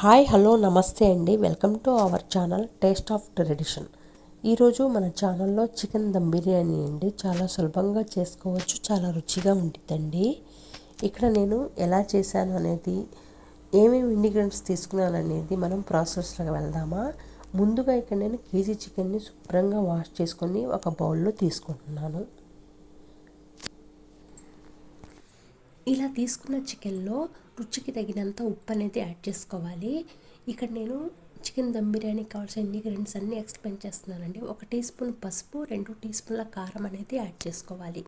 Hi hello నమస్తే అండి. Welcome to our channel taste of tradition. ఈరోజు మన ఛానల్లో చికెన్ దమ్ బిర్యానీ అండి. చాలా సులభంగా చేసుకోవచ్చు చాలా రుచిగా ఉంటుందండి. ఇక్కడ నేను ఎలా చేశాను అనేది ఏమేమి ఇంగ్రీడియంట్స్ తీసుకున్నాను అనేది మనం ప్రాసెస్లోకి వెళ్దామా? ముందుగా ఇక్కడ నేను కేజీ చికెన్ని శుభ్రంగా వాష్ చేసుకొని ఒక బౌల్లో తీసుకుంటున్నాను. ఇలా తీసుకున్న చికెన్లో రుచికి తగినంత ఉప్పు అనేది యాడ్ చేసుకోవాలి. ఇక్కడ నేను చికెన్ దమ్ బిర్యానీకి కావాల్సిన ఇంగ్రీడియంట్స్ అన్నీ ఎక్స్ప్లెయిన్ చేస్తున్నానండి. ఒక టీ స్పూన్ పసుపు రెండు టీ స్పూన్ల కారం అనేది యాడ్ చేసుకోవాలి.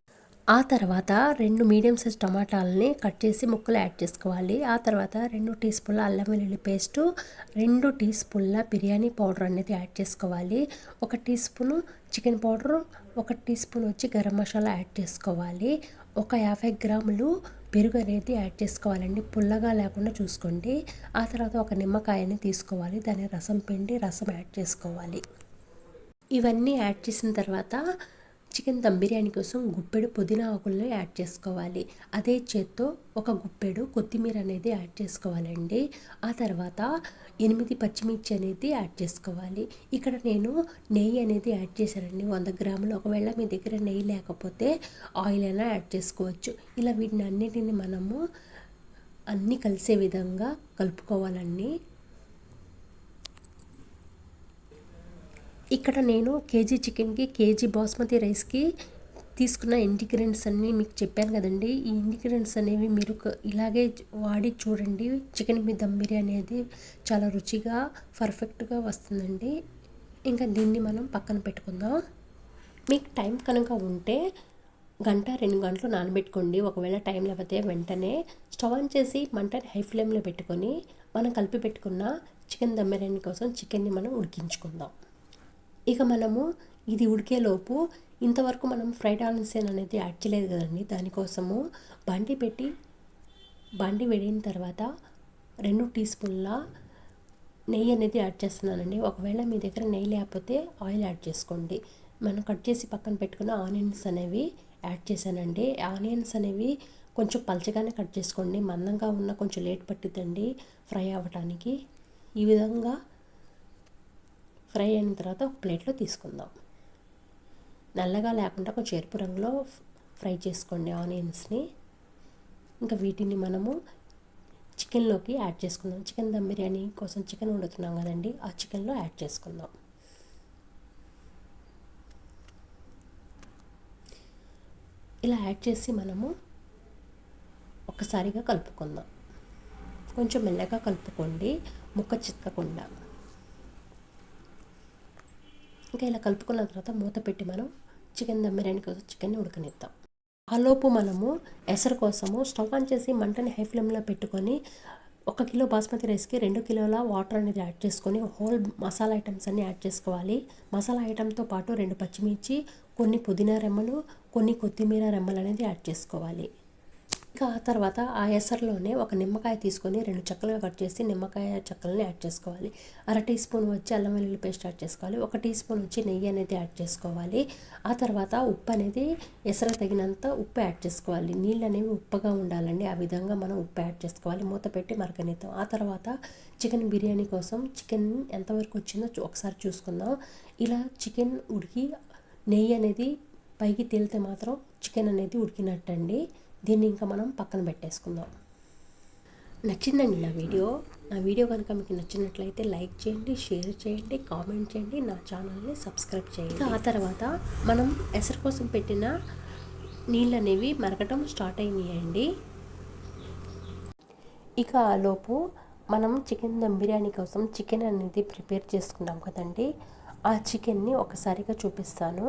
ఆ తర్వాత రెండు మీడియం సైజ్ టమాటాలని కట్ చేసి ముక్కలు యాడ్ చేసుకోవాలి. ఆ తర్వాత రెండు టీ స్పూన్ల అల్లం వెల్లుల్లి పేస్టు రెండు టీ స్పూన్ల బిర్యానీ పౌడర్ అనేది యాడ్ చేసుకోవాలి. ఒక టీ స్పూన్ చికెన్ పౌడరు ఒక టీ స్పూన్ వచ్చి గరం మసాలా యాడ్ చేసుకోవాలి. ఒక యాభై గ్రాములు పెరుగు అనేది యాడ్ చేసుకోవాలండి. పుల్లగా లేకుండా చూసుకోండి. ఆ తర్వాత ఒక నిమ్మకాయని తీసుకోవాలి. దాని రసం పిండి రసం యాడ్ చేసుకోవాలి. ఇవన్నీ యాడ్ చేసిన తర్వాత చికెన్ దమ్ బిర్యానీ కోసం గుప్పెడు పుదీనా ఆకులను యాడ్ చేసుకోవాలి. అదే చేత్తో ఒక గుప్పెడు కొత్తిమీర అనేది యాడ్ చేసుకోవాలండి. ఆ తర్వాత ఎనిమిది పచ్చిమిర్చి అనేది యాడ్ చేసుకోవాలి. ఇక్కడ నేను నెయ్యి అనేది యాడ్ చేశానండి. వంద గ్రాములు. ఒకవేళ మీ దగ్గర నెయ్యి లేకపోతే ఆయిల్ అయినా యాడ్ చేసుకోవచ్చు. ఇలా వీటిని అన్నిటిని మనము అన్నీ కలిసే విధంగా కలుపుకోవాలండి. ఇక్కడ నేను కేజీ చికెన్కి కేజీ బాస్మతి రైస్కి తీసుకున్న ఇంగ్రీడియంట్స్ అన్నీ మీకు చెప్పాను కదండి. ఈ ఇంగ్రీడియంట్స్ అనేవి మీరు ఇలాగే వాడి చూడండి. చికెన్ మీ దమ్ బిర్యానీ అనేది చాలా రుచిగా పర్ఫెక్ట్గా వస్తుందండి. ఇంకా దీన్ని మనం పక్కన పెట్టుకుందాం. మీకు టైం కనుక ఉంటే గంట రెండు గంటలు నానబెట్టుకోండి. ఒకవేళ టైం లేకపోతే వెంటనే స్టవ్ ఆన్ చేసి మంటని హై ఫ్లేమ్లో పెట్టుకొని మనం కలిపి పెట్టుకున్న చికెన్ దమ్ బిర్యానీ కోసం చికెన్ని మనం ఉడికించుకుందాం. ఇక మనము ఇది ఉడికేలోపు ఇంతవరకు మనం ఫ్రైడ్ ఆనియన్ అనేది యాడ్ చేయలేదు కదండి. దానికోసము బండి పెట్టి బండి వేడిన తర్వాత రెండు టీ స్పూన్ల నెయ్యి అనేది యాడ్ చేస్తున్నానండి. ఒకవేళ మీ దగ్గర నెయ్యి లేకపోతే ఆయిల్ యాడ్ చేసుకోండి. మనం కట్ చేసి పక్కన పెట్టుకున్న ఆనియన్స్ అనేవి యాడ్ చేశానండి. ఆనియన్స్ అనేవి కొంచెం పలచగానే కట్ చేసుకోండి. మందంగా ఉన్న కొంచెం లేట్ పట్టిద్దండి ఫ్రై అవ్వటానికి. ఈ విధంగా ఫ్రై అయిన తర్వాత ఒక ప్లేట్లో తీసుకుందాం. నల్లగా లేకుండా కొంచెం ఎరుపు రంగులో ఫ్రై చేసుకోండి ఆనియన్స్ని. ఇంకా వీటిని మనము చికెన్లోకి యాడ్ చేసుకుందాం. చికెన్ దమ్ బిర్యానీ కోసం చికెన్ వండుతున్నాం కదండి ఆ చికెన్లో యాడ్ చేసుకుందాం. ఇలా యాడ్ చేసి మనము ఒక్కసారిగా కలుపుకుందాం. కొంచెం మెల్లగా కలుపుకోండి ముక్క చిక్కకుండా ఇంకా ఇలా కలుపుకున్న తర్వాత మూత పెట్టి మనం చికెన్ దమ్ బిర్యానీ కోసం చికెన్ని ఉడకనిద్దాం. ఆలోపు మనము ఎసరు కోసము స్టవ్ ఆన్ చేసి మంటని హై ఫ్లేమ్లో పెట్టుకొని ఒక కిలో బాస్మతి రైస్కి రెండు కిలోల వాటర్ అనేది యాడ్ చేసుకొని హోల్ మసాలా ఐటమ్స్ అన్నీ యాడ్ చేసుకోవాలి. మసాలా ఐటమ్తో పాటు రెండు పచ్చిమిర్చి కొన్ని పుదీనా రెమ్మలు కొన్ని కొత్తిమీర రెమ్మలు అనేది యాడ్ చేసుకోవాలి. ఇంకా ఆ తర్వాత ఆ ఎసర్లోనే ఒక నిమ్మకాయ తీసుకొని రెండు చెక్కలుగా కట్ చేసి నిమ్మకాయ చెక్కలని యాడ్ చేసుకోవాలి. అర టీ స్పూన్ వచ్చి అల్లం వెల్లుల్లి పేస్ట్ యాడ్ చేసుకోవాలి. ఒక టీ స్పూన్ వచ్చి నెయ్యి అనేది యాడ్ చేసుకోవాలి. ఆ తర్వాత ఉప్పు అనేది ఎసర తగినంత ఉప్పు యాడ్ చేసుకోవాలి. నీళ్ళు అనేవి ఉప్పగా ఉండాలండి. ఆ విధంగా మనం ఉప్పు యాడ్ చేసుకోవాలి. మూత పెట్టి మరకనిద్దాం ఆ తర్వాత చికెన్ బిర్యానీ కోసం చికెన్ ఎంతవరకు వచ్చిందో ఒకసారి చూసుకుందాం. ఇలా చికెన్ ఉడికి నెయ్యి అనేది పైకి తేలితే మాత్రం చికెన్ అనేది ఉడికినట్టండి. దీన్ని ఇంకా మనం పక్కన పెట్టేసుకుందాం. నచ్చిందండి నా వీడియో. నా వీడియో కనుక మీకు నచ్చినట్లయితే లైక్ చేయండి షేర్ చేయండి కామెంట్ చేయండి నా ఛానల్ని సబ్స్క్రైబ్ చేయండి. ఆ తర్వాత మనం ఎసరు కోసం పెట్టిన నీళ్ళు అనేవి మరగటం స్టార్ట్ అయినాయండి. ఇక లోపు మనం చికెన్ దమ్ బిర్యానీ కోసం చికెన్ అనేది ప్రిపేర్ చేసుకున్నాం కదండి. ఆ చికెన్ని ఒకసారిగా చూపిస్తాను.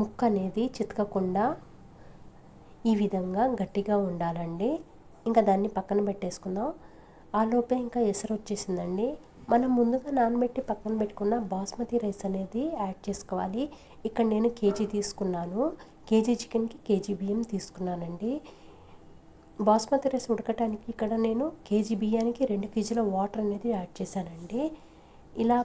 ముక్క అనేది చితకకుండా ఈ విధంగా గట్టిగా ఉండాలండి. ఇంకా దాన్ని పక్కన పెట్టేసుకుందాం. ఆ లోపే ఇంకా ఎసరు వచ్చేసిందండి. మనం ముందుగా నానబెట్టి పక్కన పెట్టుకున్న బాస్మతి రైస్ అనేది యాడ్ చేసుకోవాలి. ఇక్కడ నేను కేజీ తీసుకున్నాను. కేజీ చికెన్కి కేజీ బియ్యం తీసుకున్నానండి. బాస్మతి రైస్ ఉడకటానికి ఇక్కడ నేను కేజీ బియ్యానికి రెండు కేజీల వాటర్ అనేది యాడ్ చేశానండి. ఇలా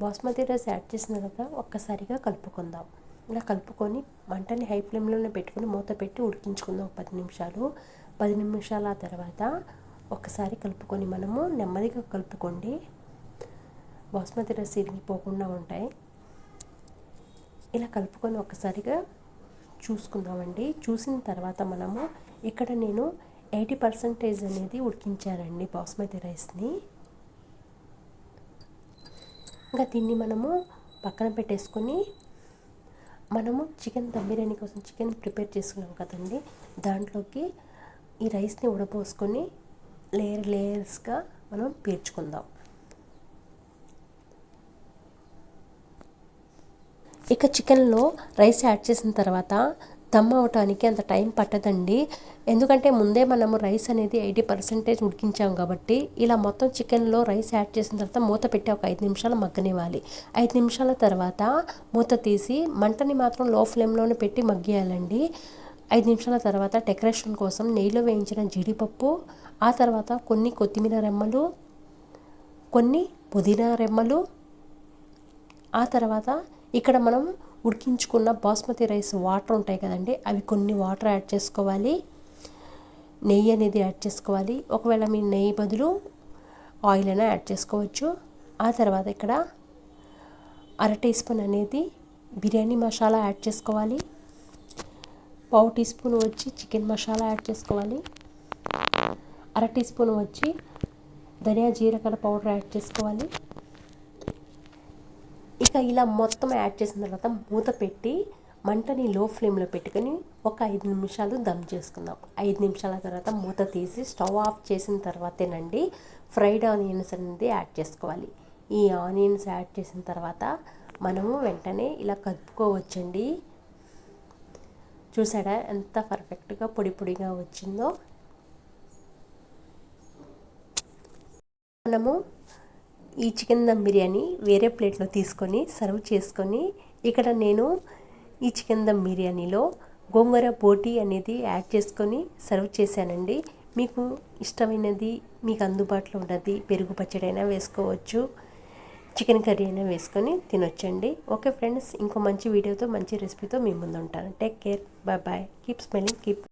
బాస్మతి రైస్ యాడ్ చేసిన తర్వాత ఒక్కసారిగా కలుపుకుందాం. ఇలా కలుపుకొని మంటని హై ఫ్లేమ్లోనే పెట్టుకొని మూత పెట్టి ఉడికించుకుందాం పది నిమిషాలు. పది నిమిషాల తర్వాత ఒకసారి కలుపుకొని మనము నెమ్మదిగా కలుపుకోండి. బాస్మతి రైస్ ఇరిగిపోకుండా ఉంటాయి. ఇలా కలుపుకొని ఒకసారిగా చూసుకుందామండి. చూసిన తర్వాత మనము ఇక్కడ నేను ఎయిటీ పర్సంటేజ్ అనేది ఉడికించారండి బాస్మతి రైస్ని. ఇంకా దీన్ని మనము పక్కన పెట్టేసుకొని మనము చికెన్ దమ్ బిర్యానీ కోసం చికెన్ ప్రిపేర్ చేసుకున్నాం కదండి. దాంట్లోకి ఈ రైస్ని ఉడపోసుకొని లేయర్ లేయర్స్గా మనం పేర్చుకుందాం. ఇక చికెన్లో రైస్ యాడ్ చేసిన తర్వాత దమ్ అవటానికి అంత టైం పట్టదండి. ఎందుకంటే ముందే మనము రైస్ అనేది ఎయిటీ పర్సెంటేజ్ ఉడికించాం కాబట్టి ఇలా మొత్తం చికెన్లో రైస్ యాడ్ చేసిన తర్వాత మూత పెట్టి ఒక ఐదు నిమిషాలు మగ్గనివ్వాలి. ఐదు నిమిషాల తర్వాత మూత తీసి మంటని మాత్రం లో ఫ్లేమ్లోనే పెట్టి మగ్గియాలండి. ఐదు నిమిషాల తర్వాత డెకరేషన్ కోసం నెయ్యిలో వేయించిన జీడిపప్పు ఆ తర్వాత కొన్ని కొత్తిమీర రెమ్మలు కొన్ని పుదీనా రెమ్మలు ఆ తర్వాత ఇక్కడ మనం ఉడికించుకున్న బాస్మతి రైస్ వాటర్ ఉంటాయి కదండి అవి కొన్ని వాటర్ యాడ్ చేసుకోవాలి. నెయ్యి అనేది యాడ్ చేసుకోవాలి. ఒకవేళ మీ నెయ్యి బదులు ఆయిల్ అయినా యాడ్ చేసుకోవచ్చు. ఆ తర్వాత ఇక్కడ అర టీ స్పూన్ అనేది బిర్యానీ మసాలా యాడ్ చేసుకోవాలి. పావు టీ స్పూన్ వచ్చి చికెన్ మసాలా యాడ్ చేసుకోవాలి. అర టీ స్పూన్ వచ్చి ధనియా జీలకర్ర పౌడర్ యాడ్ చేసుకోవాలి. ఇక ఇలా మొత్తం యాడ్ చేసిన తర్వాత మూత పెట్టి మంటని లో ఫ్లేమ్లో పెట్టుకొని ఒక ఐదు నిమిషాలు దమ్ చేసుకుందాం. ఐదు నిమిషాల తర్వాత మూత తీసి స్టవ్ ఆఫ్ చేసిన తర్వాతేనండి ఫ్రైడ్ ఆనియన్స్ అనేది యాడ్ చేసుకోవాలి. ఈ ఆనియన్స్ యాడ్ చేసిన తర్వాత మనము వెంటనే ఇలా కలుపుకోవచ్చండి. చూసాడా ఎంత పర్ఫెక్ట్గా పొడి పొడిగా వచ్చిందో. మనము ఈ చికెన్ దమ్ బిర్యానీ వేరే ప్లేట్లో తీసుకొని సర్వ్ చేసుకొని ఇక్కడ నేను ఈ చికెన్ దమ్ బిర్యానీలో గోంగూర బోటి అనేది యాడ్ చేసుకొని సర్వ్ చేశానండి. మీకు ఇష్టమైనది మీకు అందుబాటులో ఉన్నది పెరుగు పచ్చడి అయినా వేసుకోవచ్చు చికెన్ కర్రీ అయినా వేసుకొని తినొచ్చండి. ఓకే ఫ్రెండ్స్ ఇంకో మంచి వీడియోతో మంచి రెసిపీతో మీ ముందు ఉంటాను take care bye bye. Keep smiling keep